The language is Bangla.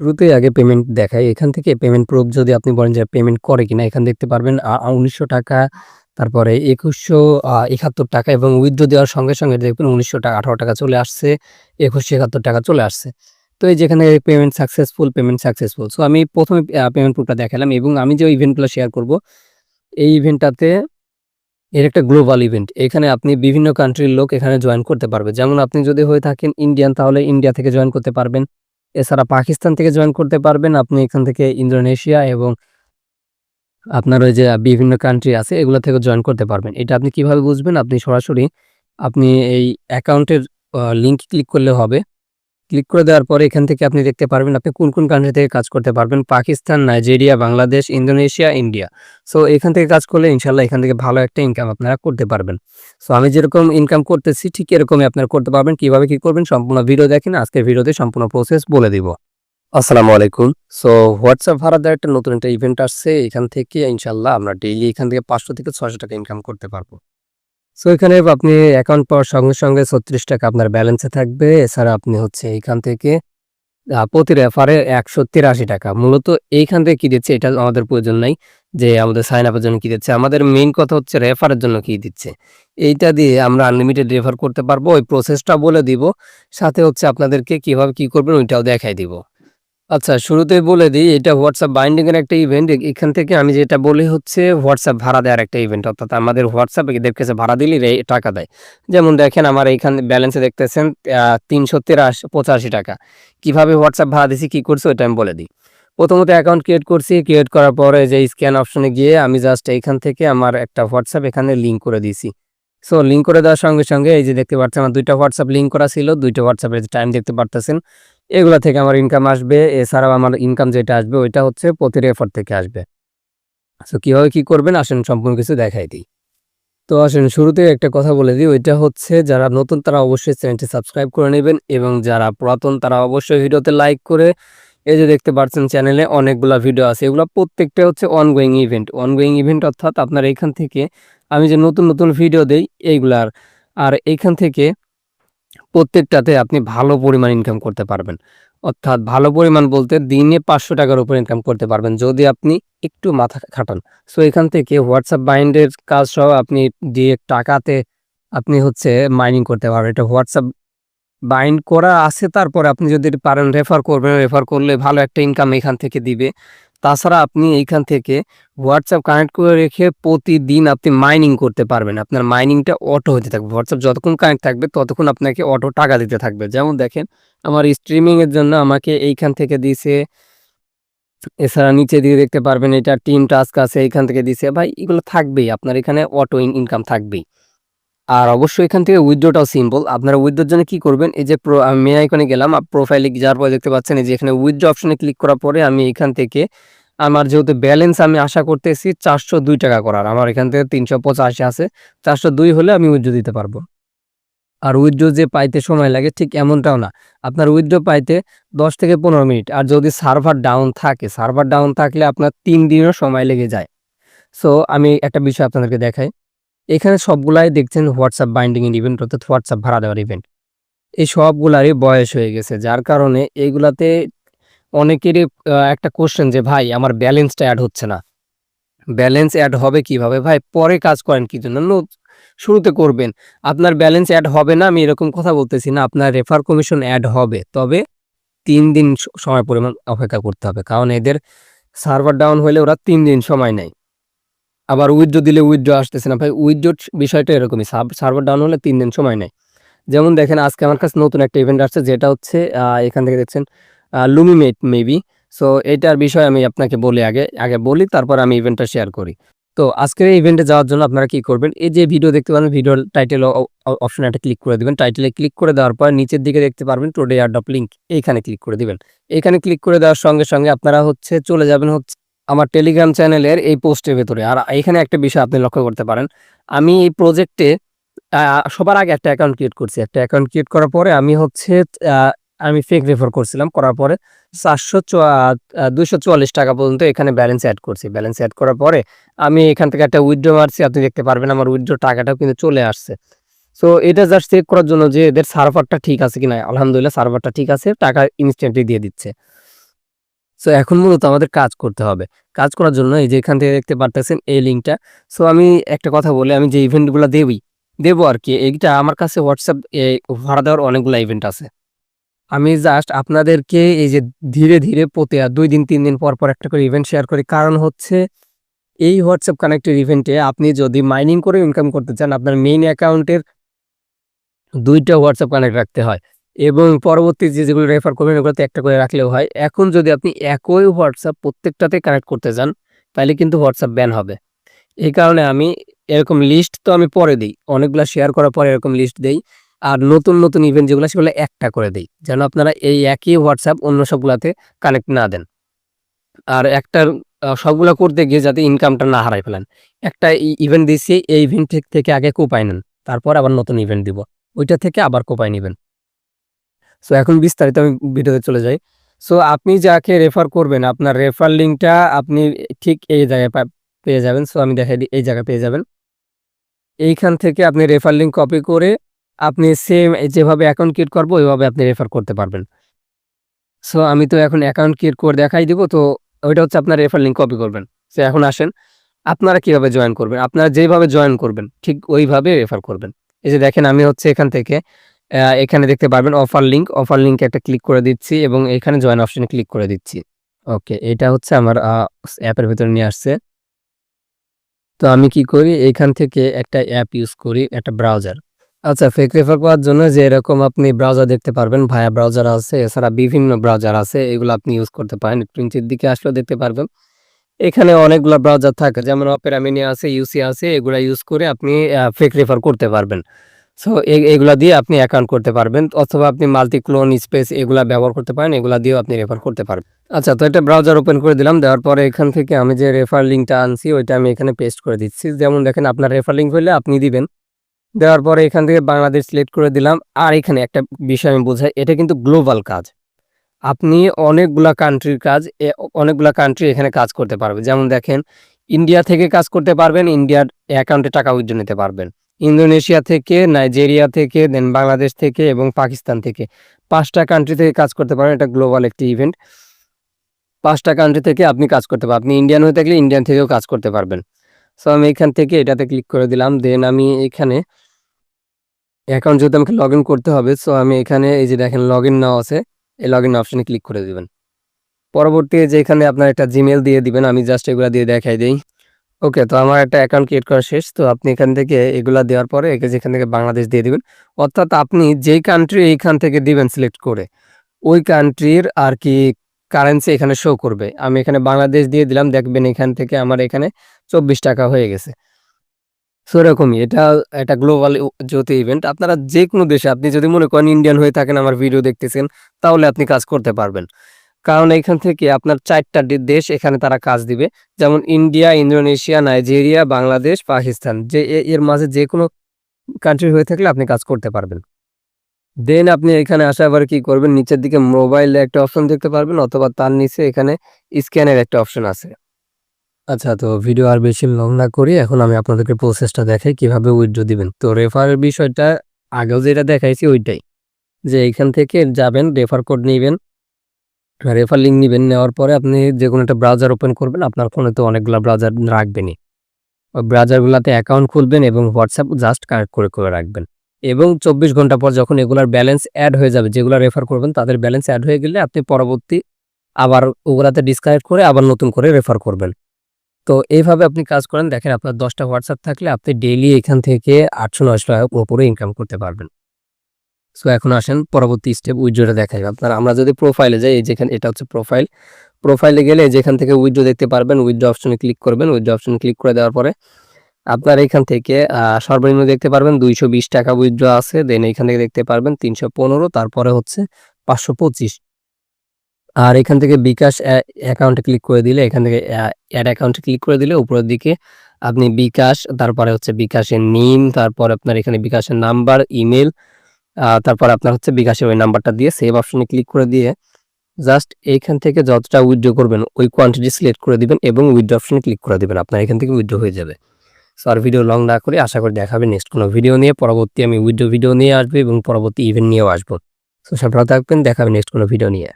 শুরুতেই আগে পেমেন্ট দেখাই। এখান থেকে পেমেন্ট প্রুফ যদি আপনি বলেন যে পেমেন্ট করে কিনা এখানে দেখতে পারবেন উনিশশো টাকা তারপরে একুশশো একাত্তর টাকা এবং উইথড্র দেওয়ার সঙ্গে, সঙ্গে দেখবেন ৳১৯০০ ৳১৮ চলে আসছে, ৳২১৭১ চলে আসছে। তো এই যেখানে payment successful, payment successful. So আমি প্রথমে পেমেন্ট প্রুফটা দেখালাম এবং আমি যে ইভেন্টগুলো শেয়ার করব, এই ইভেন্টটাতে এর একটা গ্লোবাল ইভেন্ট। এখানে আপনি বিভিন্ন কান্ট্রির লোক এখানে জয়েন করতে পারবে। যেমন আপনি যদি হয়ে থাকেন ইন্ডিয়ান তাহলে ইন্ডিয়া থেকে জয়েন করতে পারবেন। এছাড়া পাকিস্তান থেকে জয়েন করতে পারবেন। আপনি এখান থেকে ইন্দোনেশিয়া এবং আপনার ওই যে বিভিন্ন কান্ট্রি আছে, এগুলো থেকে জয়েন করতে পারবেন। এটা আপনি কীভাবে বুঝবেন? আপনি সরাসরি আপনি এই অ্যাকাউন্টের লিঙ্ক ক্লিক করলে হবে। ক্লিক করে দেওয়ার পরে এখান থেকে আপনি দেখতে পারবেন আপনি কোন, কোন কান্ট্রি থেকে কাজ করতে পারবেন। Pakistan, Nigeria, Bangladesh, Indonesia, India. So এখান থেকে কাজ করলে ইনশাল্লাহ এখান থেকে ভালো একটা ইনকাম আপনারা করতে পারবেন। সো আমি যেরকম ইনকাম করতেছি ঠিক এরকমই আপনারা করতে পারবেন। কীভাবে কি করবেন সম্পূর্ণ ভিডিও দেখেন। আজকের ভিডিওতে সম্পূর্ণ প্রসেস বলে দিব। আসসালামু আলাইকুম। সো হোয়াটসঅ্যাপ ভাড়া একটা নতুন একটা ইভেন্ট আসছে। এখান থেকে ইনশাল্লাহ আমরা ডেইলি এখান থেকে ৳৫০০ থেকে ৳৬০০ ইনকাম করতে পারব। সো এখানে আপনি অ্যাকাউন্ট পাওয়ার সঙ্গে, সঙ্গে ৳৩৬ আপনার ব্যালেন্সে থাকবে। এছাড়া আপনি হচ্ছে এইখান থেকে প্রতি রেফারে ৳১৮৩ মূলত এইখান থেকে কি দিচ্ছে এটা আমাদের প্রয়োজন নাই। যে আমাদের সাইন আপের জন্য কি দিচ্ছে। আমাদের মেইন কথা হচ্ছে রেফারের জন্য কি দিচ্ছে। এইটা দিয়ে আমরা আনলিমিটেড রেফার করতে পারব। ওই প্রসেসটা বলে দিব। সাথে হচ্ছে আপনাদেরকে কীভাবে কী করবেন ওইটাও দেখাই দিব। আচ্ছা শুরুতেই বলে দিই এটা হোয়াটসঅ্যাপ বাইন্ডিং এর একটা ইভেন্ট। এখান থেকে আমি যেটা বলি হচ্ছে হোয়াটসঅ্যাপ ভাড়া দেওয়ার একটা ইভেন্ট। অর্থাৎ আমাদের হোয়াটসঅ্যাপ এদের কাছে ভাড়া দিলে টাকা দেয়। যেমন দেখেন আমার এইখানে ব্যালেন্সে দেখতেছেন আ ৳৩৮৩.৮৫ কীভাবে হোয়াটসঅ্যাপ ভাড়া দিছি, কি করছি ওইটা আমি বলে দিই। প্রথমত অ্যাকাউন্ট ক্রিয়েট করছি। ক্রিয়েট করার পরে যে স্ক্যান অপশনে গিয়ে আমি জাস্ট এইখান থেকে আমার একটা হোয়াটসঅ্যাপ এখানে লিঙ্ক করে দিয়েছি। সো লিঙ্ক করে দেওয়ার সঙ্গে, সঙ্গে এই যে দেখতে পাচ্ছেন আমার দুইটা হোয়াটসঅ্যাপ লিঙ্ক করা ছিল। ২ টা হোয়াটসঅ্যাপের টাইম দেখতে পারতেছেন। এগুলো থেকে আমার ইনকাম আসবে। এছাড়াও আমার ইনকাম যেটা আসবে ওইটা হচ্ছে প্রতি রেফার থেকে আসবে। সো কীভাবে কি করবেন আসেন সম্পূর্ণ কিছু দেখাই দিই। তো আসেন শুরুতে একটা কথা বলে দিই। ওইটা হচ্ছে যারা নতুন তারা অবশ্যই চ্যানেলটি সাবস্ক্রাইব করে নেবেন এবং যারা পুরাতন তারা অবশ্যই ভিডিওতে লাইক করে এই যে দেখতে পাচ্ছেন চ্যানেলে অনেকগুলা ভিডিও আছে। এগুলো প্রত্যেকটা হচ্ছে অনগোয়িং ইভেন্ট। অনগোয়িং ইভেন্ট অর্থাৎ আপনার এখান থেকে আমি যে নতুন, নতুন ভিডিও দেই এইগুলার। আর এইখান থেকে প্রত্যেকটাতে আপনি ভালো পরিমাণ ইনকাম করতে পারবেন। অর্থাৎ ভালো পরিমাণ বলতে দিনে পাঁচশো টাকার উপর ইনকাম করতে পারবেন যদি আপনি একটু মাথা খাটান। সো এখান থেকে হোয়াটসঅ্যাপ বাইন্ডের কাজ সহ আপনি ডিরেক্ট টাকাতে আপনি হচ্ছে মাইনিং করতে পারবেন। এটা হোয়াটসঅ্যাপ বাইন্ড করা আছে তারপরে আপনি যদি পারেন রেফার করবেন। রেফার করলে ভালো একটা ইনকাম এখান থেকে দিবে। তাছাড়া আপনি এইখান থেকে হোয়াটসঅ্যাপ কানেক্ট করে রেখে প্রতিদিন আপনি মাইনিং করতে পারবেন। আপনার মাইনিংটা অটো হতে থাকবে। হোয়াটসঅ্যাপ যতক্ষণ কানেক্ট থাকবে, ততক্ষণ আপনাকে অটো টাকা দিতে থাকবে। যেমন দেখেন, আমার স্ট্রিমিংয়ের জন্য আমাকে এইখান থেকে দিছে। এছাড়া নিচে দিয়ে দেখতে পারবেন এটা টিম টাস্ক আছে, এইখান থেকে দিছে। ভাই, এগুলো থাকবেই। আপনার এখানে অটো ইন ইনকাম থাকবেই। আর অবশ্যই এখান থেকে উইথড্রটাও সিম্পল। আপনারা উইথড্রর জন্য কি করবেন? এই যে মেইন আইকনে গেলাম। প্রোফাইলে যাওয়ার পরে দেখতে পাচ্ছেন এই যে এখানে উইথড্র অপশনে ক্লিক করার পরে আমি এখান থেকে আমার যেহেতু ব্যালেন্স আমি আশা করতেছি ৳৪০২ করার। আমার এখান থেকে ৩৮৫ আছে। ৪০২ হলে আমি উইথড্র দিতে পারব। আর উইথড্র যে পাইতে সময় লাগে ঠিক এমনটাও না। আপনার উইথড্র পাইতে ১০ থেকে ১৫ মিনিট। আর যদি সার্ভার ডাউন থাকে, সার্ভার ডাউন থাকলে আপনার তিন দিনও সময় লেগে যায়। সো আমি একটা বিষয় আপনাদেরকে দেখাই। এখানে সবগুলাই দেখছেন হোয়াটসঅ্যাপ বাইন্ডিং এর ইভেন্ট অর্থাৎ হোয়াটসঅ্যাপ ভাড়া দেওয়ার ইভেন্ট। এই সবগুলারই বয়স হয়ে গেছে। যার কারণে এগুলাতে অনেকেরই একটা কোশ্চেন যে, ভাই, আমার ব্যালেন্সটা অ্যাড হচ্ছে না। ব্যালেন্স অ্যাড হবে কীভাবে? ভাই, পরে কাজ করেন কি জন্য? শুরুতে করবেন। আপনার ব্যালেন্স অ্যাড হবে না, আমি এরকম কথা বলতেছি না। আপনার রেফার কমিশন অ্যাড হবে। তবে তিন দিন সময় পরিমাণ অপেক্ষা করতে হবে। কারণ এদের সার্ভার ডাউন হলে ওরা তিন দিন সময় নেয়। আবার উইথড্র দিলে উইথড্র আসতেছে না। ভাই উইথড্র বিষয়টা এরকমই। সার্ভার ডাউন হলে তিন দিন সময় নেয়। যেমন দেখেন আজকে আমার কাছে নতুন একটা ইভেন্ট আসছে যেটা হচ্ছে এখান থেকে দেখছেন লুমিমেট মেবি। সো এটার বিষয়ে আমি আপনাকে বলি আগে। আগে বলি তারপর আমি ইভেন্টটা শেয়ার করি। তো আজকের এই ইভেন্টে যাওয়ার জন্য আপনারা কি করবেন? এই যে ভিডিও দেখতে পারেন ভিডিওর টাইটেল অপশনে একটা ক্লিক করে দিবেন। টাইটেলে ক্লিক করে দেওয়ার পর নিচের দিকে দেখতে পারবেন টুডে এয়ারড্রপ লিঙ্ক এইখানে ক্লিক করে দিবেন। এইখানে ক্লিক করে দেওয়ার সঙ্গে, সঙ্গে আপনারা হচ্ছে চলে যাবেন হচ্ছে আমার টেলিগ্রাম চ্যানেলের এই পোস্টের ভেতরে। আর এখানে একটা বিষয় আপনি লক্ষ্য করতে পারেন। আমি এই প্রজেক্টে সবার আগে একটা অ্যাকাউন্ট ক্রিয়েট করছি। একটা অ্যাকাউন্ট ক্রিয়েট করার পরে আমি হচ্ছে আমি ফেক রেফার করছিলাম। করার পরে ৪০০ চ আ ৳২৪৪ পর্যন্ত এখানে ব্যালেন্স অ্যাড করছি। ব্যালেন্স অ্যাড করার পরে আমি এখান থেকে একটা উইথড্র মারছি। আপনি দেখতে পারবেন আমার উইথড্র টাকাটাও কিন্তু চলে আসছে। সো এটা জাস্ট চেক করার জন্য যে এদের সার্ভারটা ঠিক আছে কিনা। আলহামদুলিল্লাহ সার্ভারটা ঠিক আছে। টাকা ইনস্ট্যান্টলি দিয়ে দিচ্ছে। সো এখন মূলত আমাদের কাজ করতে হবে। কাজ করার জন্য এই যে এখান থেকে দেখতে পারতেছেন এই লিঙ্কটা। সো আমি একটা কথা বলি আমি যে ইভেন্টগুলো দেবই, দেবো আর কি এইটা আমার কাছে হোয়াটসঅ্যাপ ভাড়া দেওয়ার অনেকগুলো ইভেন্ট আছে। আমি জাস্ট আপনাদেরকে এই যে ধীরে, ধীরে প্রতি ২ দিন তিন দিন পর, পর একটা করে ইভেন্ট শেয়ার করি। কারণ হচ্ছে এই হোয়াটসঅ্যাপ কানেক্টেড ইভেন্টে আপনি যদি মাইনিং করে ইনকাম করতে চান আপনার মেইন অ্যাকাউন্টের দুইটা হোয়াটসঅ্যাপ কানেক্ট রাখতে হয় এবং পরবর্তী যে যেগুলো রেফার করবেন ওগুলোতে একটা করে রাখলেও হয়। এখন যদি আপনি একই হোয়াটসঅ্যাপ প্রত্যেকটাতে কানেক্ট করতে যান তাহলে কিন্তু হোয়াটসঅ্যাপ ব্যান হবে। এই কারণে আমি এরকম লিস্ট তো আমি পরে দিই অনেকগুলা শেয়ার করার পরে এরকম লিস্ট দেই। আর নতুন, নতুন ইভেন্ট যেগুলো সেগুলো একটা করে দেই। যেন আপনারা এই একই হোয়াটসঅ্যাপ অন্য সবগুলাতে কানেক্ট না দেন। আর একটার সবগুলো করতে গিয়ে যাতে ইনকামটা না হারায় ফেলেন। একটা ইভেন্ট দিছি এই ইভেন্ট থেক আগে কোপায় নেন। তারপর আবার নতুন ইভেন্ট দিব। ওইটা থেকে আবার কোপায় নিবেন। সো এখন বিস্তারিত আমি ভিডিওতে চলে যাই। সো আপনি যাকে রেফার করবেন, আপনার রেফার লিঙ্কটা আপনি ঠিক এই জায়গায় পেয়ে যাবেন। সো আমি দেখাই এই জায়গায় পেয়ে যাবেন। এইখান থেকে আপনি রেফার লিঙ্ক কপি করে আপনি সেম যেভাবে অ্যাকাউন্ট ক্রিয়েট করব, ওইভাবে আপনি রেফার করতে পারবেন। সো আমি তো এখন অ্যাকাউন্ট ক্রিয়েট করে দেখাই দিব। তো ওইটা হচ্ছে আপনার রেফার লিঙ্ক কপি করবেন। সো এখন আসেন আপনারা কীভাবে জয়েন করবেন? আপনারা যেভাবে জয়েন করবেন, ঠিক ওইভাবে রেফার করবেন। এই যে দেখেন, আমি হচ্ছে এখান থেকে এখানে দেখতে পারবেন অফার লিঙ্ক, অফার লিঙ্কে একটা ক্লিক করে দিচ্ছি এবং এখানে জয়েন অপশনে ক্লিক করে দিচ্ছি। ওকে এটা হচ্ছে আমার অ্যাপের ভেতরে নিয়ে আসছে। তো আমি কি করি এখান থেকে একটা অ্যাপ ইউজ করি একটা ব্রাউজার। আচ্ছা ফেক রেফার করার জন্য যে এরকম আপনি ব্রাউজার দেখতে পারবেন ভায়া ব্রাউজার আছে এছাড়া বিভিন্ন ব্রাউজার আছে এগুলো আপনি ইউজ করতে পারেন। নিচের দিকে আসলেও দেখতে পারবেন। এখানে অনেকগুলা ব্রাউজার থাকে যেমন অপেরা মিনি আছে, ইউসি আছে এগুলা ইউজ করে আপনি ফেক রেফার করতে পারবেন। সো এগুলা দিয়ে আপনি অ্যাকাউন্ট করতে পারবেন অথবা আপনি মাল্টি ক্লোন স্পেস এগুলা ব্যবহার করতে পারেন। এগুলা দিয়েও আপনি রেফার করতে পারবেন। আচ্ছা তো একটা ব্রাউজার ওপেন করে দিলাম। দেওয়ার পরে এখান থেকে আমি যে রেফার লিঙ্কটা আনছি ওইটা আমি এখানে পেস্ট করে দিচ্ছি। যেমন দেখেন আপনার রেফার লিঙ্ক হলে আপনি দিবেন। দেওয়ার পরে এখান থেকে বাংলাদেশ সিলেক্ট করে দিলাম। আর এখানে একটা বিষয় আমি বোঝাই এটা কিন্তু গ্লোবাল কাজ। আপনি অনেকগুলা কান্ট্রির কাজ অনেকগুলা কান্ট্রি এখানে কাজ করতে পারবে। যেমন দেখেন ইন্ডিয়া থেকে কাজ করতে পারবেন, ইন্ডিয়ার অ্যাকাউন্টে টাকা উইথড্র নিতে পারবেন। ইন্দোনেশিয়া থেকে, নাইজেরিয়া থেকে, দেন বাংলাদেশ থেকে এবং পাকিস্তান থেকে পাঁচটা কান্ট্রি থেকে কাজ করতে পারেন। এটা গ্লোবাল একটি ইভেন্ট। পাঁচটা কান্ট্রি থেকে আপনি কাজ করতে পারবেন। আপনি ইন্ডিয়ান হয়ে থাকলে ইন্ডিয়ান থেকেও কাজ করতে পারবেন। সো আমি এখান থেকে এটাতে ক্লিক করে দিলাম। দেন আমি এখানে অ্যাকাউন্ট যেহেতু আমাকে লগইন করতে হবে সো আমি এখানে এই যে দেখেন লগ ইন নাও আছে। এই লগইন অপশনে ক্লিক করে দেবেন পরবর্তী যে এখানে আপনার একটা জিমেল দিয়ে দিবেন। আমি জাস্ট এগুলা দিয়ে দেখাই দেই। ওকে, তো আমার একটা অ্যাকাউন্ট ক্রিয়েট করা শেষ। তো আপনি এখান থেকে এগুলা দেওয়ার পরে একে যেখান থেকে বাংলাদেশ দিয়ে দিবেন। অর্থাৎ আপনি যেই কান্ট্রি এইখান থেকে দিবেন সিলেক্ট করে, ওই কান্ট্রির আর কি কারেন্সি এখানে শো করবে। আমি এখানে বাংলাদেশ দিয়ে দিলাম, দেখবেন এখান থেকে আমার এখানে ৳২৪ হয়ে গেছে। সো এরকমই এটা একটা গ্লোবাল যেহেতু ইভেন্ট আপনারা যে কোনো দেশে, আপনি যদি মনে করেন ইন্ডিয়ান হয়ে থাকেন, আমার ভিডিও দেখতেছেন, তাহলে আপনি কাজ করতে পারবেন। কারণ এখান থেকে আপনার চারটা দেশ এখানে তারা কাজ দিবে। যেমন India, Indonesia, Nigeria, Bangladesh, Pakistan যে এর মাঝে যেকোনো কান্ট্রি হয়ে থাকলে আপনি কাজ করতে পারবেন। দেন আপনি এখানে আসার পরে কি করবেন নিচের দিকে মোবাইলে একটা অপশন দেখতে পারবেন অথবা তার নিচে এখানে স্ক্যানের একটা অপশন আছে। আচ্ছা তো ভিডিও আর বেশি লং না করি এখন আমি আপনাদেরকে প্রসেসটা দেখাই কীভাবে উইথড্র দিবেন। তো রেফারের বিষয়টা আগেও যেটা দেখাইছি ওইটাই। যে এইখান থেকে যাবেন রেফার কোড নিবেন। রেফার লিঙ্ক নিবেন। নেওয়ার পরে আপনি যে কোনো একটা ব্রাউজার ওপেন করবেন। আপনার ফোনে তো অনেকগুলা ব্রাউজার রাখবেনই। ওই ব্রাউজারগুলোতে অ্যাকাউন্ট খুলবেন এবং হোয়াটসঅ্যাপ জাস্ট কানেক্ট করে, করে রাখবেন। এবং ২৪ ঘণ্টা পর যখন এগুলার ব্যালেন্স অ্যাড হয়ে যাবে যেগুলা রেফার করবেন তাদের ব্যালেন্স অ্যাড হয়ে গেলে আপনি পরবর্তী আবার ওগুলাতে ডিসকানেক্ট করে আবার নতুন করে রেফার করবেন। তো এইভাবে আপনি কাজ করেন দেখেন আপনার দশটা হোয়াটসঅ্যাপ থাকলে আপনি ডেইলি এখান থেকে ৳৮০০-৯০০ উপরে ইনকাম করতে পারবেন। সো এখন আসেন পরবর্তী স্টেপ উইথড্রটা দেখাই। আপনার আমরা যদি প্রোফাইলে যাই যেখানে এটা হচ্ছে প্রোফাইল। প্রোফাইলে গেলে যেখান থেকে উইথড্র দেখতে পারবেন উইথড্র অপশনে ক্লিক করবেন। উইথড্র অপশনে ক্লিক করে দেওয়ার পরে আপনার এখান থেকে সর্বনিম্ন দেখতে পারবেন ৳২২০ উইথড্র আছে। দেন এখান থেকে দেখতে পারবেন ৩১৫ তারপরে হচ্ছে ৫২৫ আর এখান থেকে বিকাশ অ্যাকাউন্টে ক্লিক করে দিলে এখান থেকে অ্যা এড অ্যাকাউন্টে ক্লিক করে দিলে উপরের দিকে আপনি বিকাশ তারপরে হচ্ছে বিকাশের নিম তারপর আপনার এখানে বিকাশের নাম্বার, ইমেইল আ তারপর আপনার হচ্ছে বিকাশে ওই নাম্বারটা দিয়ে সেভ অপশনে ক্লিক করে দিয়ে জাস্ট এইখান থেকে যতটা উইথড্র করবেন, ওই কোয়ান্টিটি সিলেক্ট করে দিবেন এবং উইথড্র অপশনে ক্লিক করে দিবেন। আপনার এখান থেকে উইথড্র হয়ে যাবে। সো আর ভিডিও লং না করে আশা করি দেখাবে নেক্সট কোনো ভিডিও নিয়ে। পরবর্তী আমি উইথড্র ভিডিও নিয়ে আসব এবং পরবর্তী ইভেন্ট নিয়েও আসব। সো সব ভালো থাকবেন, দেখাবে নেক্সট কোনো ভিডিও নিয়ে।